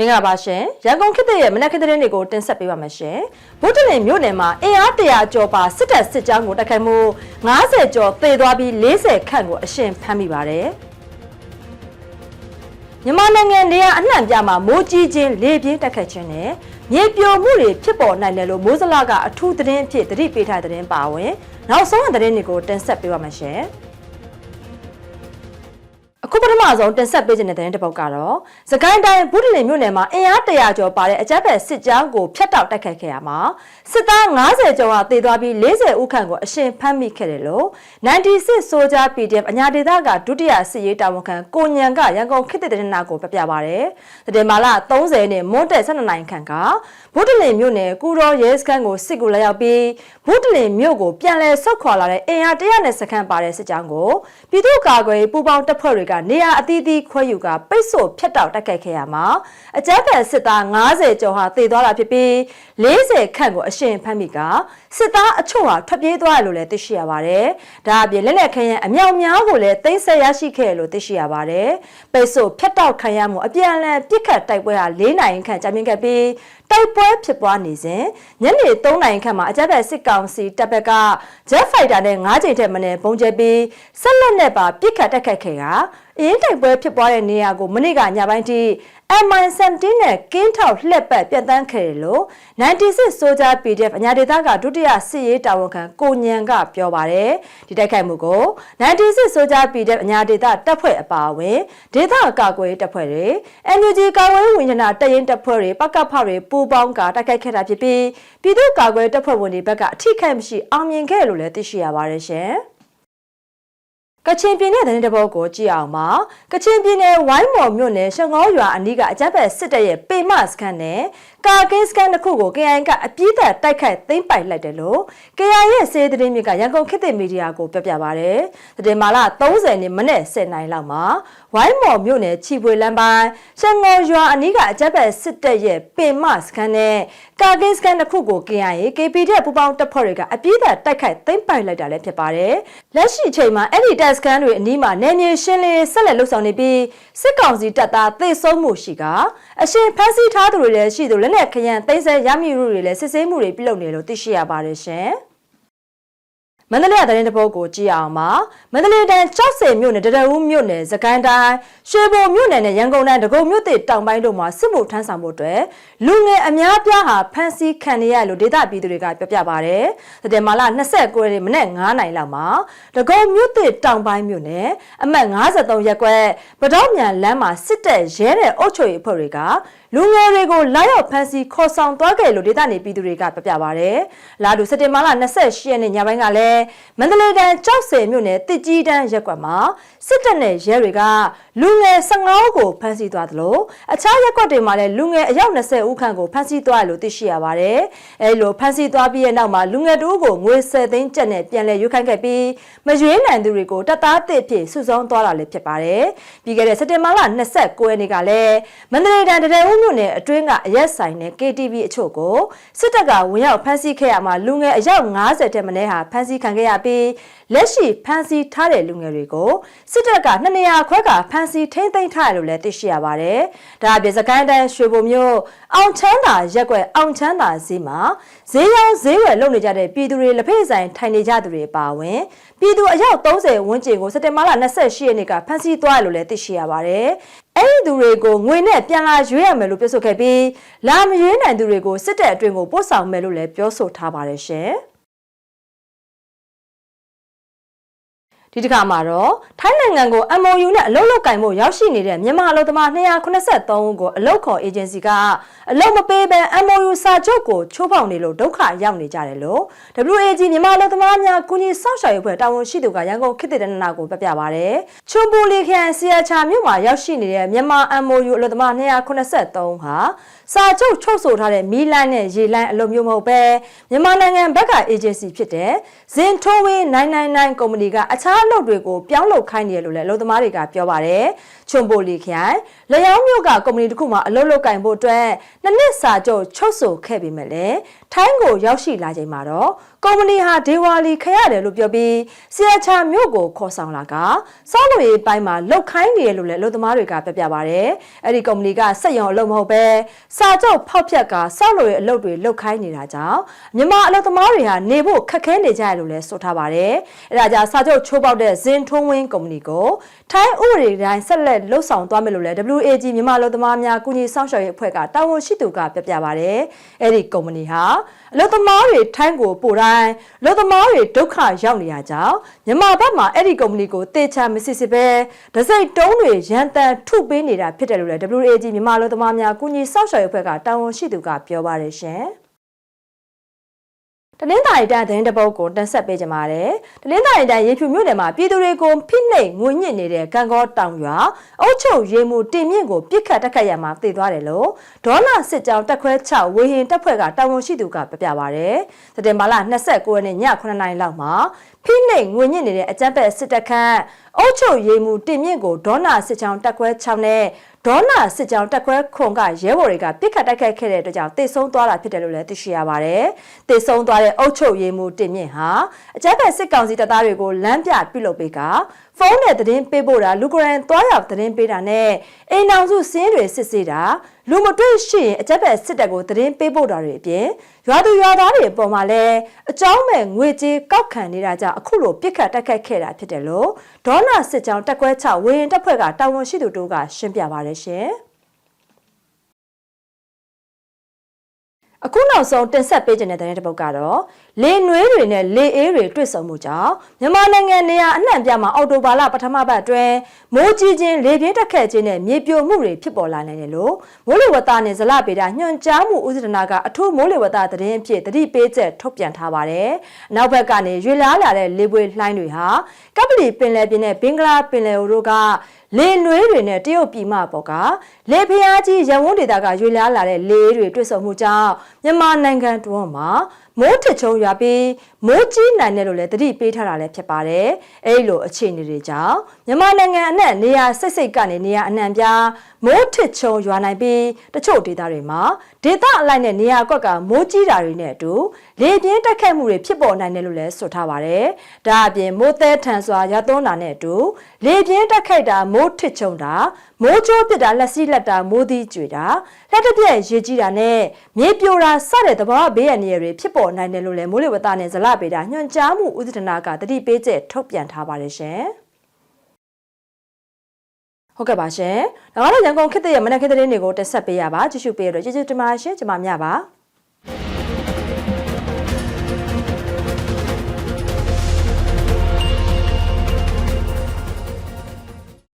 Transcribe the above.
မင်္ဂလာပါရှင်ရန်ကုန်ခေတ်သစ်ရဲ့မနက်ခင်းသတင်းတွေကိုတင်ဆက်ပေးပါမယ်ရှင်ဗုဒ္ဓလင်မြို့နယ်မှာအင်အား100ကျော်ပါစစ်တပ်စစ်ကြောင်းကိုတိုက်ခိုက်မှု90ကျော်သေသွားပြီး40ခန့်ကိုအရှင်ဖမ်းမိပါတယ်မြန်မာနိုင်ငံနေရာအနှံ့ပြမှာမိုးကြီးခြင်းလေပြင်းတက်ခတ်ခြင်းနဲ့မြေပြိုမှုတွေဖြစ်ပေါ်နိုင်တယ်လို့မိုးစလကအထူးသတင်းအဖြစ်သတိပေးထားတဲ့သတင်းပါဝင်နောက်ဆုံးတဲ့သတင်းတွေကိုတင်ဆက်ပေးပါမယ်ရှင်အခု ပထမဆုံးတင်ဆက်ပေးခြင်းတဲ့တဲ့တစ်ပုဒ်ကတော့စကိုင်းတိုင်းဘုဒ္ဓလင်မြို့နယ်မှာအင်အား100ကျော်ပါတဲ့အကြမ်းဖက်စစ်ကြောင်းကိုဖျက်တောက်တိုက်ခိုက်ခဲ့ရမှာစစ်သား90ကျော်ဟာတေသွားပြီး40ဦးခန့်ကိုအရှင်ဖမ်းမိခဲ့တယ်လို့96 Soldier PDF အညာဒေသကဒုတိယစစ်ရေးတာဝန်ခံကိုညံကရန်ကုန်ခေတ်သစ်တဲ့နာကိုပြပြပါရတယ်။တည်မာလာ30နဲ့မွန်းတက်12နိုင်ခန့်ကဘုဒ္ဓလင်မြို့နယ်ကူတော်ရဲစခန်းကိုစစ်ကူလာရောက်ပြီးဘုဒ္ဓလင်မြို့ကိုပြန်လည်ဆုတ်ခွာလာတဲ့အင်အား100နဲ့စခန်းပါတဲ့စစ်ကြောင်းကိုပြည်သူ့ကာကွယ်ပူးပေါင်းတပ်ဖွဲ့တွေကနေရာအသီးသီးခွဲယူကပိတ်ဆို့ဖျက်တောက်တိုက်ခိုက်ခဲ့ရမှာအကြမ်းဖက်စစ်သား90ကျော်ဟာတေသွားတာဖြစ်ပြီး40ခန့်ကိုအရှင်ဖမ်းမိကစစ်သားအချို့ဟာထွက်ပြေးသွားတယ်လို့လည်းသိရှိရပါတယ်။ဒါအပြင်လက်လက်ခရင်အမြောက်များကိုလည်းသိမ်းဆည်းရရှိခဲ့တယ်လို့သိရှိရပါတယ်။ပိတ်ဆို့ဖျက်တောက်ခံရမှုအပြန်အလှန်ပြစ်ခတ်တိုက်ပွဲဟာ၄နိုင်ခန့်ကြာမြင့်ခဲ့ပြီးတိုက်ပွဲဖြစ်ပွားနေစဉ်ညနေ3နိုင်ခန့်မှာအကြမ်းဖက်စစ်ကောင်စီတပ်ဘက်က Jet Fighter နဲ့9ချိန်ထက်မနည်းပုံကျဲပြီးဆက်လက်နဲ့ပါပြစ်ခတ်တိုက်ခတ်ခဲ့ကအင်းတိုက်ပွဲဖြစ်ပွားတဲ့နေရာကိုမနေ့ကညပိုင်းထိ MI17 နဲ့ကင်းထောက်လှက်ပတ်ပြတ်တန်းခဲ့တယ်လို့96 Soldier PDF အညာဒေသကဒုတိယစစ်ရေးတာဝန်ခံကိုညံကပြောပါတယ်ဒီတိုက်ခိုက်မှုကို96 Soldier PDF အညာဒေသတပ်ဖွဲ့အပါအဝင်ဒေသကာကွယ်တပ်ဖွဲ့တွေ NUG ကာကွယ်ဝင်ထနာတပ်ရင်းတပ်ဖွဲ့တွေပကဖတွေပူးပေါင်းကတိုက်ခိုက်ခဲ့တာဖြစ်ပြီးပြည်သူ့ကာကွယ်တပ်ဖွဲ့ဝင်တွေဘက်ကအထိခိုက်မရှိအောင်မြင်ခဲ့လို့လည်းသိရှိရပါတယ်ရှင် ကချင်ပြည်နယ်သတင်းတပုတ်ကိုကြည့်အောင်ပါကချင်ပြည်နယ်ဝိုင်းမော်မြို့နယ်ရှငေါရွာအနီးကအကြမ်းဖက်စစ်တပ်ရဲ့ပေမစခန်းနဲ့ ကာကင်းစကန်တစ်ခုကို KIA ကအပြည့်သက်တိုက်ခိုက်သိမ်းပိုက်လိုက်တယ်လို့ KIA ရဲ့စေသတင်းမြစ်ကရန်ကုန်ခေတ်သစ်မီဒီယာကိုပြောပြပါရယ်။တည်မာလာ30နှစ်မနေ့10နိုင်လောက်မှာဝိုင်းမော်မြို့နယ်ချီပွေလမ်းပိုင်းရှငေါရွာအနီးကအကြမ်းဖက်စစ်တပ်ရဲ့ပေမစခန်းနဲ့ကာကင်းစကန်တစ်ခုကို KIA KP တဲ့ပူပေါင်းတပ်ဖွဲ့တွေကအပြည့်သက်တိုက်ခိုက်သိမ်းပိုက်လိုက်တာလည်းဖြစ်ပါတယ်။လက်ရှိချိန်မှာအဲ့ဒီတပ်စခန်းတွေအနီးမှာနယ်မြေရှင်းလင်းဆက်လက်လှုပ်ဆောင်နေပြီးစစ်ကောင်စီတပ်သားသေဆုံးမှုရှိကအရှင်ဖမ်းဆီးထားသူတွေလည်းရှိသူလက်နက်ခရမ်းသိမ်းဆည်းရမိမှုတွေလည်းစစ်ဆေးမှုတွေပြုလုပ်နေလို့သိရှိရပါတယ်ရှင်။ မန္တလေးသတင်းတပုတ်ကိုကြည့်အောင်ပါမန္တလေးတိုင်းကြောက်စင်မြို့နယ်တရဦးမြို့နယ်စကိုင်းတိုင်းရွှေဘုံမြို့နယ်နဲ့ရန်ကုန်တိုင်းဒဂုံမြို့သစ်တောင်ပိုင်းတို့မှာစစ်မှုထမ်းဆောင်ဖို့အတွက်လူငယ်အများပြားဟာဖမ်းဆီးခံရလို့ဒေသပြည်သူတွေကပြောပြပါဗျ။တည်မာလာ29ရက်မနေ့9နိုင်လောက်မှာဒဂုံမြို့သစ်တောင်ပိုင်းမြို့နယ်အမှတ်53ရပ်ကွက်ဗဒေါမြန်လမ်းမှာစစ်တပ်ရဲတဲ့အုပ်ချုပ်ရေးအဖွဲ့တွေကလူငယ်တွေကိုလာရောက်ဖမ်းဆီးခေါ်ဆောင်သွားခဲ့လို့ဒေသနေပြည်သူတွေကပြပြပါဗျ။လာတူစက်တင်ဘာလ28ရက်နေ့ညပိုင်းကလည်းမန္တလေးတိုင်းကြောက်စင်မြို့နယ်တစ်ကြီးတန်းရက်ကွက်မှာစစ်တပ်နဲ့ရဲတွေကလူငယ်15ဦးကိုဖမ်းဆီးသွားသလိုအခြားရက်ကွက်တွေမှာလည်းလူငယ်အယောက်20ဦးခန့်ကိုဖမ်းဆီးသွားတယ်လို့သိရှိရပါတယ်။အဲလိုဖမ်းဆီးသွားပြီးတဲ့နောက်မှာလူငယ်တို့ကိုငွေ10သိန်းကျပ်နဲ့ပြန်လည်ရွေးခိုင်းခဲ့ပြီးမရွေးနိုင်သူတွေကိုတပ်သားတစ်ဖြစ်စုဆောင်းသွားတာလည်းဖြစ်ပါတယ်။ပြီးခဲ့တဲ့စက်တင်ဘာလ29ရက်နေ့ကလည်းမန္တလေးတိုင်းတရဦးမြို့နယ်အတွင်းကအရက်ဆိုင်နဲ့ KTV အချို့ကိုစစ်တပ်ကဝင်ရောက်ဖမ်းဆီးခဲ့ရမှာလူငယ်အယောက်90တဲ့မနေ့ဟာဖမ်းဆီးခံခဲ့ရပြီးလက်ရှိဖမ်းဆီးထားတဲ့လူငယ်တွေကိုစစ်တပ်ကနှစ်နေရာခွဲကဖမ်းဆီးထိမ့်သိမ်းထားတယ်လို့လည်းသိရှိရပါတယ်။ဒါအပြင်စကိုင်းတိုင်းရွှေဘုံမြို့အောင်ချမ်းသာရက်ကွက်အောင်ချမ်းသာဈေးမှာဈေးရောင်းဈေးဝယ်လုပ်နေကြတဲ့ပြည်သူတွေလက်ဖက်ဆိုင်ထိုင်နေကြသူတွေပါဝင်ပြည်သူအယောက်30ဝန်းကျင်ကိုစက်တင်ဘာလ28ရက်နေ့ကဖမ်းဆီးသွားတယ်လို့လည်းသိရှိရပါတယ်။အဲ့ဒီသူတွေကိုငွေနဲ့ပြန်လာရွေးရမယ်လို့ပြောဆိုခဲ့ပြီးလာမရွေးနိုင်သူတွေကိုစစ်တပ်အတွင်းကိုပို့ဆောင်မယ်လို့လည်းပြောဆိုထားပါတယ်ရှင်။ ဒီတစ်ခါမှာတော့ထိုင်းနိုင်ငံကို MOU နဲ့အလုပ်လုပ်ကင်ဖို့ရောက်ရှိနေတဲ့မြန်မာအလုပ်သမား283ဦးကိုအလုပ်ခေါ်အေဂျင်စီကအလုပ်မပေးဘဲ MOU စာချုပ်ကိုချိုးဖောက်နေလို့ဒုက္ခရောက်နေကြတယ်လို့ WAG မြန်မာအလုပ်သမားများကုညီစောင့်ရှောက်ရေးဖွဲ့တာဝန်ရှိသူကရန်ကုန်ခေတ်သစ်တနနာကိုပြပြပါဗျ။ချွန်ပူလီခရိုင်ဆီယာချာမြို့မှာရောက်ရှိနေတဲ့မြန်မာ MOU အလုပ်သမား283ဟာစာချုပ်ချုပ်ဆိုထားတဲ့မီလန်နဲ့ရေလန်းအလုပ်မျိုးမဟုတ်ပဲမြန်မာနိုင်ငံဘက်ကအေဂျင်စီဖြစ်တဲ့ဇင်ထိုးဝေး999ကုမ္ပဏီကအခြားအလုပ်တွေကိုပြောင်းလုပ်ခိုင်းနေတယ်လို့လည်းအလုပ်သမားတွေကပြောပါတယ်ချွန်ပိုလီခရိုင်လျောင်းမြို့ကကုမ္ပဏီတစ်ခုမှအလုပ်လုပ်ကင်ဖို့အတွက်နှစ်နှစ်စာချုပ်ချုပ်ဆိုခဲ့ပေမဲ့လည်းထိုင်းကိုရောက်ရှိလာချိန်မှာတော့ကုမ္ပဏီဟာဒေဝါလီခရတယ်လို့ပြောပြီးဆီယာချာမြို့ကိုခေါ်ဆောင်လာကစောက်လို့ရေးပိုင်းမှာလောက်ခိုင်းနေရလို့လည်းအလုပ်သမားတွေကပြပြပါတယ်အဲ့ဒီကုမ္ပဏီကစက်ရုံအလုပ်မဟုတ်ပဲစာချုပ်ဖောက်ဖြတ်ကစောက်လို့ရေးအလုပ်တွေလောက်ခိုင်းနေတာကြောင့်မြန်မာအလုပ်သမားတွေဟာနေဖို့ခက်ခဲနေကြရလို့လည်းဆိုထားပါတယ်အဲ့ဒါကြောင့်စာချုပ်ချိုးပေါက်တဲ့ဇင်ထုံးဝင်းကုမ္ပဏီကိုထိုင်းဥပဒေတိုင်းဆက်လက်လှုပ်ဆောင်သွားမယ်လို့လည်း WAG မြန်မာအလုပ်သမားများကုညီစောင့်ရှောက်ရေးအဖွဲ့ကတာဝန်ရှိသူကပြပြပါတယ်အဲ့ဒီကုမ္ပဏီဟာအလုပ်သမားတွေထိုင်းကိုပို့တိုင်းအလုပ်သမားတွေဒုက္ခရောက်နေရကြောင်းမြန်မာဘက်မှာအဲ့ဒီကုမ္ပဏီကိုတေချာမစစ်စစ်ပဲဒစိတ်တုံးတွေရန်တန်ထုပေးနေတာဖြစ်တယ်လို့လည်း WAG မြန်မာအလုပ်သမားများကုညီစောင့်ရှောက်ရေးအဖွဲ့ကတာဝန်ရှိသူကပြောပါတယ်ရှင် တနင်္သာရီတိုင်းသတင်းတပုတ်ကိုတင်ဆက်ပေးကြပါမယ်။တနင်္သာရီတိုင်းရေဖြူမြို့နယ်မှာပြည်သူတွေကိုဖိနှိပ်ငွေညစ်နေတဲ့ကံကောတောင်ရွာအုတ်ချုပ်ရေမှုတင်မြင့်ကိုပြစ်ခတ်တက်ခတ်ရမှာတည်သွားတယ်လို့ဒေါနာစစ်ကြောင်းတက်ခွဲ6ဝေဟင်တပ်ဖွဲ့ကတာဝန်ရှိသူကပြပြပါဗျ။စက်တင်ဘာလ29ရက်နေ့ည9:00နာရီလောက်မှာ ဖိနှိပ်ငွေညစ်နေတဲ့အကြမ်းဖက်စစ်တပ်ခန့်အုတ်ချုပ်ရေမှုတင်မြင့်ကိုဒေါနာစစ်ကြောင်းတက်ခွဲ6နဲ့ဒေါနာစစ်ကြောင်းတက်ခွဲခွန်ကရဲဘော်တွေကပြစ်ခတ်တိုက်ခိုက်ခဲ့တဲ့အတွက်ကြောင့်တေဆုံးသွားတာဖြစ်တယ်လို့လည်းသိရှိရပါတယ်။တေဆုံးသွားတဲ့အုတ်ချုပ်ရေးမှုတင်မြင့်ဟာအကြမ်းဖက်စစ်ကောင်စီတပ်သားတွေကိုလမ်းပြပြုလုပ်ပေးကဖုန်းနဲ့သတင်းပေးပို့တာလူကိုယ်တိုင်သွားရောက်သတင်းပေးတာနဲ့အိမ်အောင်စုစင်းတွေစစ်ဆေးတာ လူမတွေ့ရှိရင်အကြက်ပဲစစ်တပ်ကိုသတင်းပေးပို့တာတွေအပြင်ရွာသူရွာသားတွေအပေါ်မှာလည်းအကြောင်းမဲ့ငွေကြေးကောက်ခံနေတာကြောင့်အခုလိုပြစ်ခတ်တက်ခတ်ခဲ့တာဖြစ်တယ်လို့ဒေါနာစစ်ကြောင်းတက်ခွဲ6ဝေရင်တပ်ဖွဲ့ကတာဝန်ရှိသူတို့ကရှင်းပြပါတယ်ရှင်။ အခုနောက်ဆုံးတင်ဆက်ပေးခြင်းတဲ့တဲ့ပုတ်ကတော့လေနွေးတွေနဲ့လေအေးတွေတွေ့ဆုံမှုကြောင့်မြန်မာနိုင်ငံနေရာအနှံ့ပြမှာအော်တိုဘာလပထမပတ်အတွင်းမိုးကြီးခြင်းလေပြင်းတက်ခဲ့ခြင်းနဲ့မြေပြိုမှုတွေဖြစ်ပေါ်လာနိုင်တယ်လို့မိုးလေဝသနဲ့ဇလပေတာညွှန်ကြားမှုဦးစီးဌာနကအထူးမိုးလေဝသသတင်းအဖြစ်တတိပေးချက်ထုတ်ပြန်ထားပါတယ်။နောက်ဘက်ကနေရွေလားလာတဲ့လေပွေလှိုင်းတွေဟာကပလီပင်လယ်ပြင်နဲ့ဘင်္ဂလားပင်လယ်တို့ကလေနွေးတွေနဲ့တရုတ်ပြည်မပေါ်ကလေဖျားကြီးရန်ဝန်းဒေသကရွေလားလာတဲ့လေတွေတွေ့ဆုံမှုကြောင့်မြန်မာနိုင်ငံတွင်းမှာ မိုးထချုံရွာပြီးမိုးကြီးနိုင်တယ်လို့လည်းတတိပေးထားတာလည်းဖြစ်ပါတယ်။အဲဒီလိုအခြေအနေတွေကြောင့်မြန်မာနိုင်ငံအနှံ့နေရာစိတ်စိတ်ကနေနေရာအနှံ့ပြားမိုးထချုံရွာနိုင်ပြီးတချို့ဒေသတွေမှာဒေသအလိုက်နဲ့နေရာကွက်ကမိုးကြီးတာတွေနဲ့အတူလေပြင်းတက်ခတ်မှုတွေဖြစ်ပေါ်နိုင်တယ်လို့လည်းဆိုထားပါတယ်။ဒါအပြင်မိုးသည်ထန်စွာရသွန်းတာနဲ့အတူလေပြင်းတက်ခတ်တာမိုးထချုံတာမိုးကြိုးပစ်တာလက်စီးလက်တာမိုးသီးကြွေတာလက်တစ်ပြက်ရေကြီးတာနဲ့မြေပြိုတာစတဲ့သဘာဝဘေးအန္တရာယ်တွေဖြစ်ပေါ်နိုင်တယ်လို့လည်းမိုးလေဝသနဲ့ဇလပေတာညွှန်ကြားမှုဦးစီးဌာနကတတိပေးချက်ထုတ်ပြန်ထားပါတယ်ရှင်ဟုတ်ကဲ့ပါရှင်။ဒါကတော့ရန်ကုန်ခေတ်ရဲ့မနက်ခေတ်သတင်းတွေကိုတက်ဆက်ပေးရပါကြည့်ရှုပေးရတော့ကျေးဇူးတင်ပါတယ်ရှင်။ကျွန်မမြပါ။